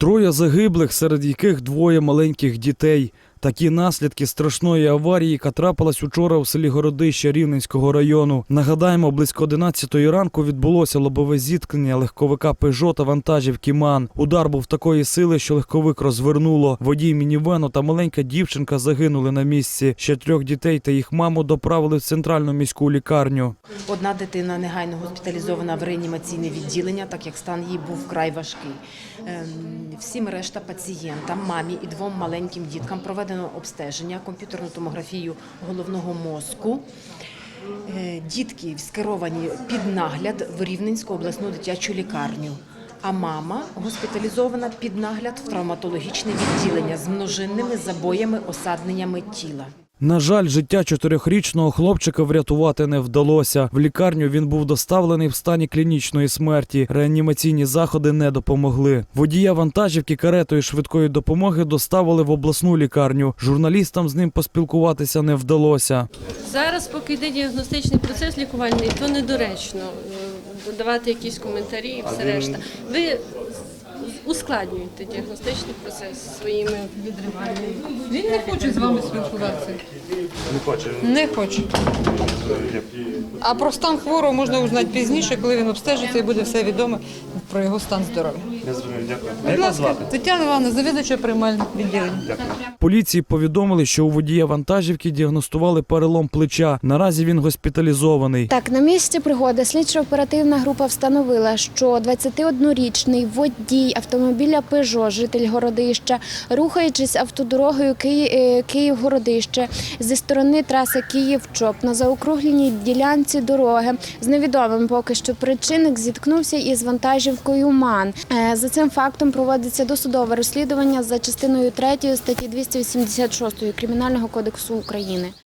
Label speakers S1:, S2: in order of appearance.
S1: Троє загиблих, серед яких двоє маленьких дітей. Такі наслідки страшної аварії, яка трапилась учора у селі Городище Рівненського району. Нагадаємо, близько 11 ранку відбулося лобове зіткнення легковика Пежо та вантажівки МАН. Удар був такої сили, що легковик розвернуло. Водій мінівену та маленька дівчинка загинули на місці. Ще трьох дітей та їх маму доправили в центральну міську лікарню.
S2: Одна дитина негайно госпіталізована в реанімаційне відділення, так як стан її був вкрай важкий. Ем, Всім решта пацієнтам, мамі і двом маленьким діткам проведено обстеження, комп'ютерну томографію головного мозку. Е, Дітки скеровані під нагляд в Рівненську обласну дитячу лікарню. А мама госпіталізована під нагляд в травматологічне відділення з множинними забоями, осадненнями тіла.
S1: На жаль, життя чотирьохрічного хлопчика врятувати не вдалося. В лікарню він був доставлений в стані клінічної смерті. Реанімаційні заходи не допомогли. Водія вантажівки каретою швидкої допомоги доставили в обласну лікарню. Журналістам з ним поспілкуватися не вдалося.
S3: Зараз, поки йде діагностичний процес лікувальний, то недоречно е, давати якісь коментарі і все решта. Ви ускладнюєте діагностичний процес своїми відриваннями.
S4: Він не хоче з вами спілкуватися.
S5: Не хоче.
S4: Не хоче. А про стан хворого можна узнати пізніше, коли він обстежиться і буде все відомо про його стан здоров'я.
S5: Я зрозумів, дякую. А
S4: Будь
S5: як вас
S4: ласка,
S5: звати?
S4: Тетяна Івановна, завідувача приймальних відділень.
S5: Дякую.
S1: Поліції повідомили, що у водія вантажівки діагностували перелом плеча. Наразі він госпіталізований.
S6: Так, на місці пригоди слідчо-оперативна група встановила, що 21-річний водій автомобіля Пежо, житель Городища, рухаючись автодорогою е, Київ-Городище зі сторони траси Київ-Чоп на заокругленій ділянці дороги з невідомим поки що причинник зіткнувся із вантажівкою МАН. Е, За цим фактом проводиться досудове розслідування за частиною 3 статті 286 Кримінального кодексу України.